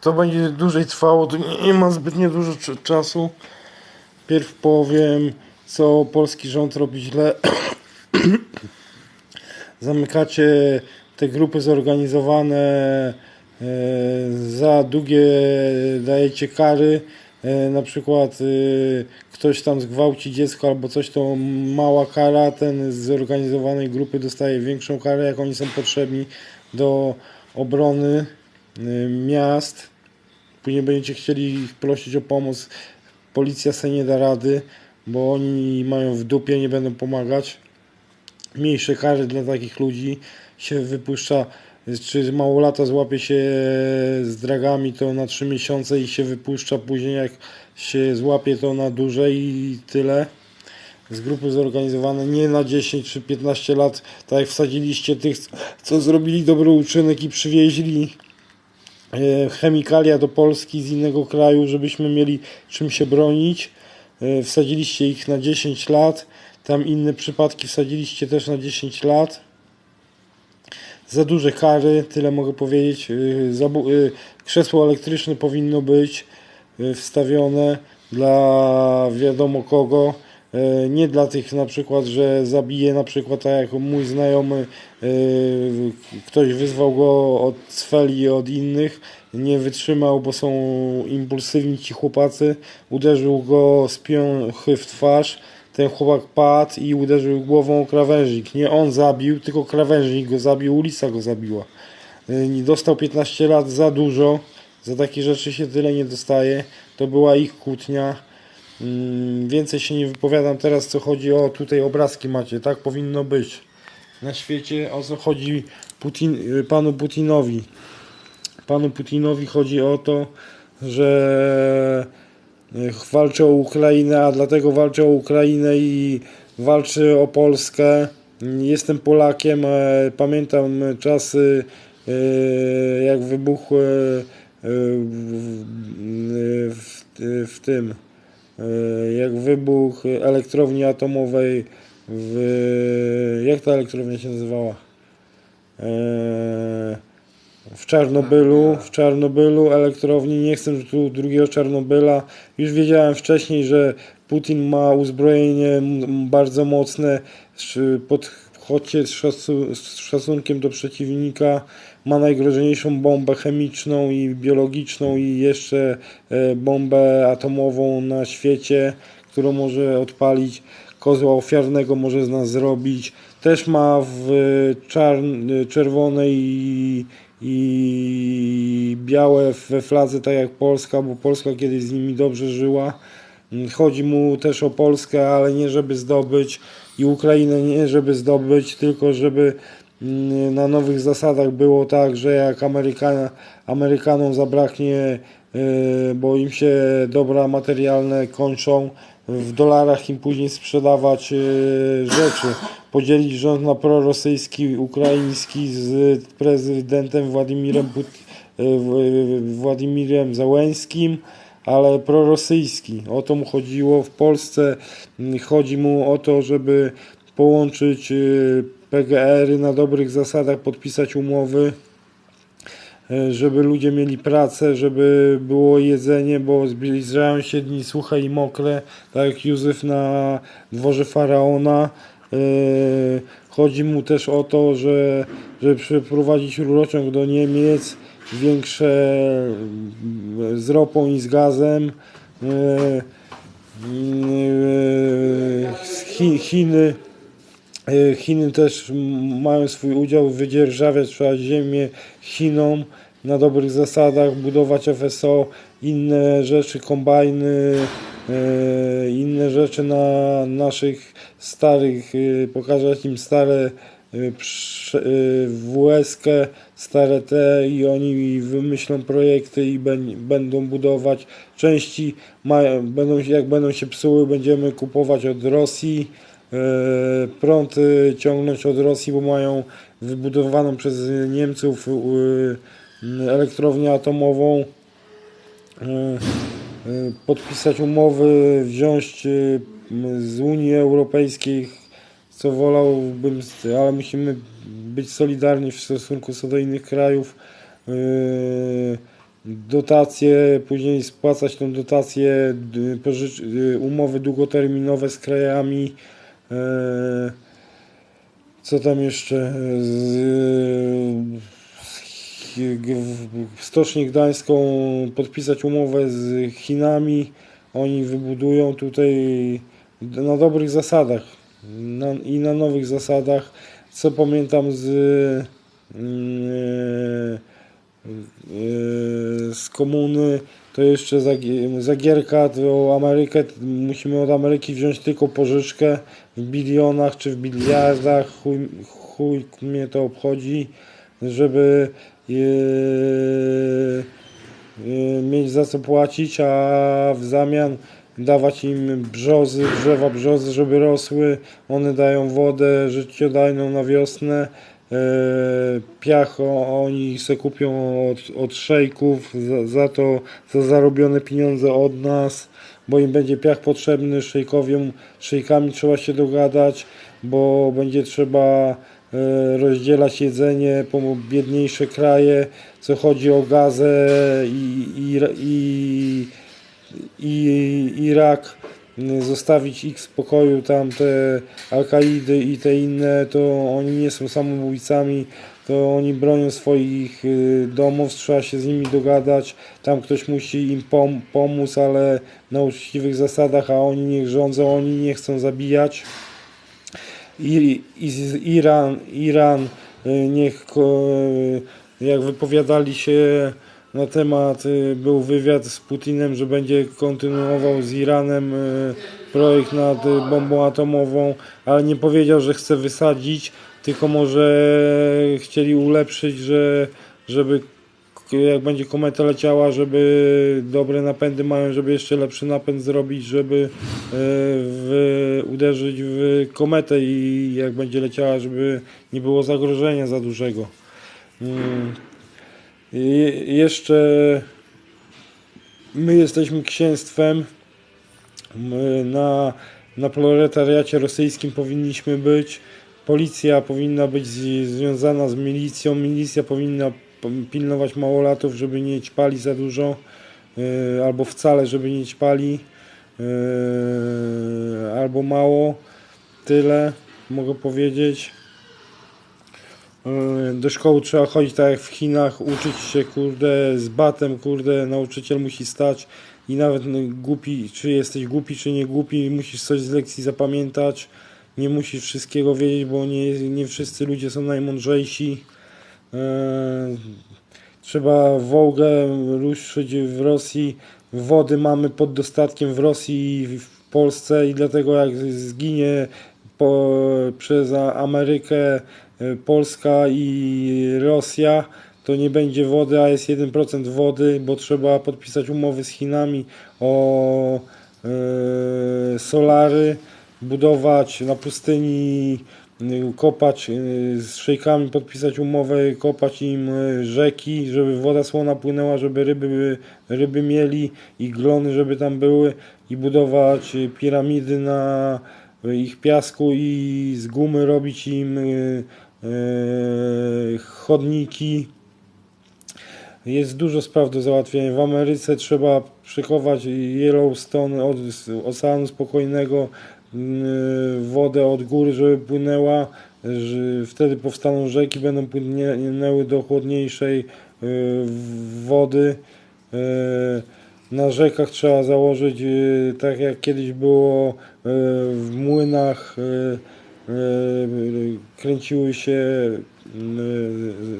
To będzie dłużej trwało, to nie, ma zbytnio dużo cz- czasu. Pierw powiem, co polski rząd robi źle. Zamykacie te grupy zorganizowane, e, za długie dajecie kary. E, na przykład e, ktoś tam zgwałci dziecko albo coś, to mała kara, ten z zorganizowanej grupy dostaje większą karę, jak oni są potrzebni do obrony miast. Później będziecie chcieli ich prosić o pomoc. Policja sobie nie da rady, bo oni mają w dupie, nie będą pomagać. Mniejsze kary dla takich ludzi się wypuszcza. Czy mało lata złapie się z dragami, to na 3 miesiące i się wypuszcza. Później jak się złapie, to na dłużej i tyle z grupy zorganizowane nie na 10 czy 15 lat, tak jak wsadziliście tych, co zrobili dobry uczynek i przywieźli chemikalia do Polski z innego kraju, żebyśmy mieli czym się bronić. E, Wsadziliście ich na 10 lat, tam inne przypadki wsadziliście też na 10 lat. Za duże kary, tyle mogę powiedzieć. E, e, Krzesło elektryczne powinno być e, wstawione dla wiadomo kogo. E, Nie dla tych na przykład, że zabije na przykład tak jak mój znajomy, e, ktoś wyzwał go od cweli od innych, nie wytrzymał, bo są impulsywni ci chłopacy, uderzył go z piąchy w twarz, ten chłopak padł i uderzył głową o krawężnik. Nie on zabił, tylko krawężnik go zabił, ulica go zabiła. E, Dostał 15 lat za dużo, za takie rzeczy się tyle nie dostaje, to była ich kłótnia. Mm, Więcej się nie wypowiadam teraz, co chodzi o tutaj obrazki macie, tak powinno być. Na świecie o co chodzi Putin, y, panu Putinowi. Panu Putinowi chodzi o to, że y, walczy o Ukrainę, a dlatego walczy o Ukrainę i walczy o Polskę. Jestem Polakiem, e, pamiętam czasy e, jak wybuchły e, w, w, tym jak wybuch elektrowni atomowej w jak ta elektrownia się nazywała? E, w Czarnobylu, w Czarnobylu elektrowni, nie chcę tu drugiego Czarnobyla. Już wiedziałem wcześniej, że Putin ma uzbrojenie bardzo mocne, sz- podchodźcie z szacu- z szacunkiem do przeciwnika, ma najgroźniejszą bombę chemiczną i biologiczną i jeszcze e, bombę atomową na świecie, którą może odpalić. Kozła ofiarnego może z nas zrobić. Też ma w czarn- czerwone i, i białe we fladze, tak jak Polska, bo Polska kiedyś z nimi dobrze żyła. Chodzi mu też o Polskę, ale nie żeby zdobyć i Ukrainę nie żeby zdobyć, tylko żeby mm, na nowych zasadach było tak, że jak Amerykana, Amerykanom zabraknie, y, bo im się dobra materialne kończą, w dolarach im później sprzedawać y, rzeczy, podzielić rząd na prorosyjski, ukraiński z prezydentem Władimirem, y, Władimirem Załęskim, ale prorosyjski. O to mu chodziło. W Polsce mm, chodzi mu o to, żeby połączyć y, PGR-y na dobrych zasadach, podpisać umowy, y, żeby ludzie mieli pracę, żeby było jedzenie, bo zbliżają się dni suche i mokre, tak jak Józef na dworze Faraona. Y, Chodzi mu też o to, że, żeby przeprowadzić rurociąg do Niemiec, większe mm, z ropą i z gazem. Y, Chi- Chiny, Chiny też mają swój udział, wydzierżawiać trzeba ziemię Chinom na dobrych zasadach, budować FSO, inne rzeczy, kombajny, inne rzeczy na naszych starych, pokazać im stare y, y, WS-kę, stare te i oni wymyślą projekty i będą budować części, będą, jak będą się psuły, będziemy kupować od Rosji, e, prąd y, ciągnąć od Rosji, bo mają wybudowaną przez Niemców y, elektrownię atomową, podpisać umowy, wziąć y, z Unii Europejskiej, co wolałbym, ale musimy być solidarni w stosunku co do innych krajów. Yy, dotacje, później spłacać tą dotację, d- pożycz, y, umowy długoterminowe z krajami. e, Co tam jeszcze? W Stocznię Gdańską podpisać umowę z Chinami. Oni wybudują tutaj na dobrych zasadach na, i na nowych zasadach. Co pamiętam z, mm, e, z komuny, to jeszcze zagi- Zagierka, to Amerykę, musimy od Ameryki wziąć tylko pożyczkę w bilionach czy w biliardach, chuj, chuj mnie to obchodzi, żeby e, mieć za co płacić, a w zamian dawać im brzozy, drzewa brzozy, żeby rosły. One dają wodę życiodajną na wiosnę. E, Piach oni se kupią od, od szejków za, za to, za zarobione pieniądze od nas, bo im będzie piach potrzebny, szejkowiom, szejkami trzeba się dogadać, bo będzie trzeba e, rozdzielać jedzenie po biedniejsze kraje, co chodzi o gazę i, i, i i Irak, zostawić ich w spokoju, tam te Al-Kaidy i te inne, to oni nie są samobójcami, to oni bronią swoich y, domów, trzeba się z nimi dogadać, tam ktoś musi im pom- pomóc, ale na uczciwych zasadach, a oni niech rządzą, oni nie chcą zabijać. I, i Iran, Iran y, niech y, jak wypowiadali się na temat, y, był wywiad z Putinem, że będzie kontynuował z Iranem y, projekt nad y, bombą atomową, ale nie powiedział, że chce wysadzić, tylko może chcieli ulepszyć, że żeby jak będzie kometa leciała, żeby dobre napędy mają, żeby jeszcze lepszy napęd zrobić, żeby w, uderzyć w kometę i jak będzie leciała, żeby nie było zagrożenia za dużego. Jeszcze my jesteśmy księstwem. Na, na proletariacie rosyjskim powinniśmy być. Policja powinna być z, związana z milicją. Milicja powinna pilnować małolatów, żeby nie ćpali za dużo, yy, albo wcale, żeby nie ćpali, yy, albo mało. Tyle mogę powiedzieć. Do szkoły trzeba chodzić tak jak w Chinach, uczyć się kurde z batem, kurde, nauczyciel musi stać i nawet no, głupi, czy jesteś głupi, czy nie głupi, musisz coś z lekcji zapamiętać, nie musisz wszystkiego wiedzieć, bo nie, nie wszyscy ludzie są najmądrzejsi. Yy, Trzeba Wołgę ruszyć w Rosji. Wody mamy pod dostatkiem w Rosji i w Polsce i dlatego jak zginie po, przez Amerykę y, Polska i Rosja, to nie będzie wody, a jest 1% wody, bo trzeba podpisać umowy z Chinami o y, solary, budować na pustyni, y, kopać y, z szejkami, podpisać umowę, kopać im rzeki, żeby woda słona płynęła, żeby ryby, ryby mieli i glony, żeby tam były i budować piramidy na ich piasku i z gumy robić im y, y, chodniki. Jest dużo spraw do załatwienia. W Ameryce trzeba przechować Yellowstone od Oceanu Spokojnego y, wodę od góry, żeby płynęła. Wtedy powstaną rzeki, będą płynęły do chłodniejszej wody. Na rzekach trzeba założyć, y, tak jak kiedyś było y, w młynach, y, kręciły się,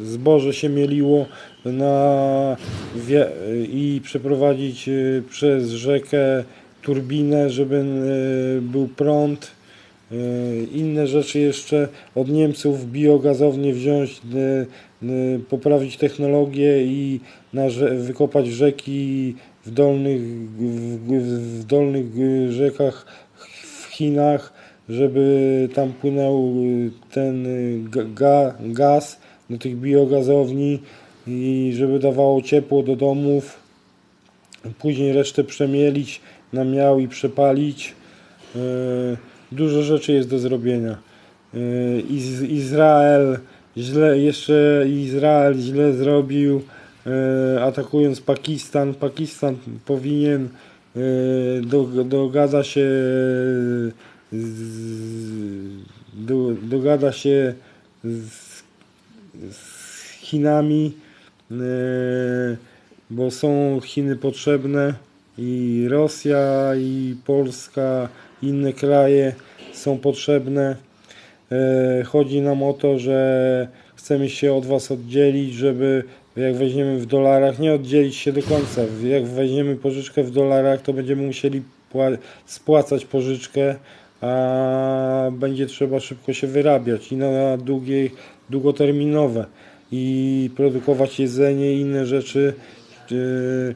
zboże się mieliło na i przeprowadzić przez rzekę turbinę, żeby był prąd. Inne rzeczy jeszcze od Niemców biogazownie wziąć, poprawić technologię i na wykopać rzeki w dolnych, w, w, dolnych rzekach w Chinach, żeby tam płynął ten ga- ga, gaz do tych biogazowni i żeby dawało ciepło do domów. Później resztę przemielić na miał i przepalić. Yy, Dużo rzeczy jest do zrobienia. Iz- Izrael źle, jeszcze Izrael źle zrobił, e, atakując Pakistan. Pakistan powinien e, do, dogada się do, dogada się z, z Chinami, e, bo są Chiny potrzebne i Rosja, i Polska, inne kraje są potrzebne. E, Chodzi nam o to, że chcemy się od Was oddzielić, żeby jak weźmiemy w dolarach, nie oddzielić się do końca. Jak weźmiemy pożyczkę w dolarach, to będziemy musieli pła- spłacać pożyczkę, a będzie trzeba szybko się wyrabiać i na długie, długoterminowe i produkować jedzenie i inne rzeczy. Yy,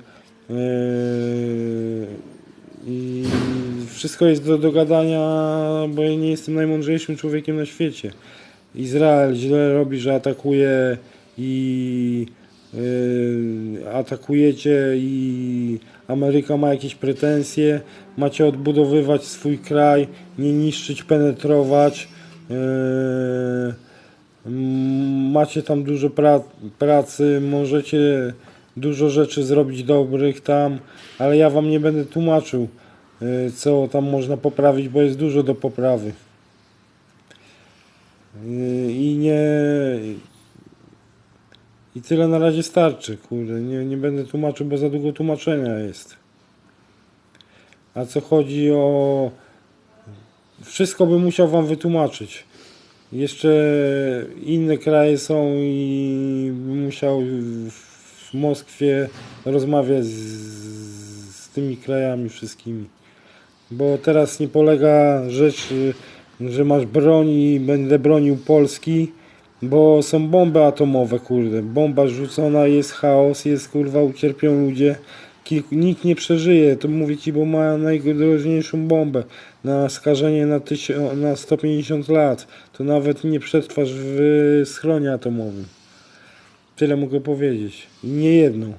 yy, i wszystko jest do dogadania, bo ja nie jestem najmądrzejszym człowiekiem na świecie. Izrael źle robi, że atakuje i atakujecie i Ameryka ma jakieś pretensje. Macie odbudowywać swój kraj, nie niszczyć, penetrować. Yy, macie tam dużo pra pracy, możecie dużo rzeczy zrobić dobrych tam, ale ja wam nie będę tłumaczył, y, co tam można poprawić, bo jest dużo do poprawy. I nie. I tyle na razie starczy, kurde. Nie, nie będę tłumaczył, bo za długo tłumaczenia jest. A co chodzi o. Wszystko bym musiał wam wytłumaczyć. Jeszcze inne kraje są i bym musiał w Moskwie rozmawiać z, z tymi krajami wszystkimi. Bo teraz nie polega rzecz, y, że masz broń i będę bronił Polski, bo są bomby atomowe, kurde. Bomba rzucona, jest chaos, jest kurwa, ucierpią ludzie. Kilku, nikt nie przeżyje, to mówię ci, bo ma najgroźniejszą bombę na skażenie na, tysio, na 150 lat. To nawet nie przetrwasz w schronie atomowym. Tyle mogę powiedzieć. Nie jedną.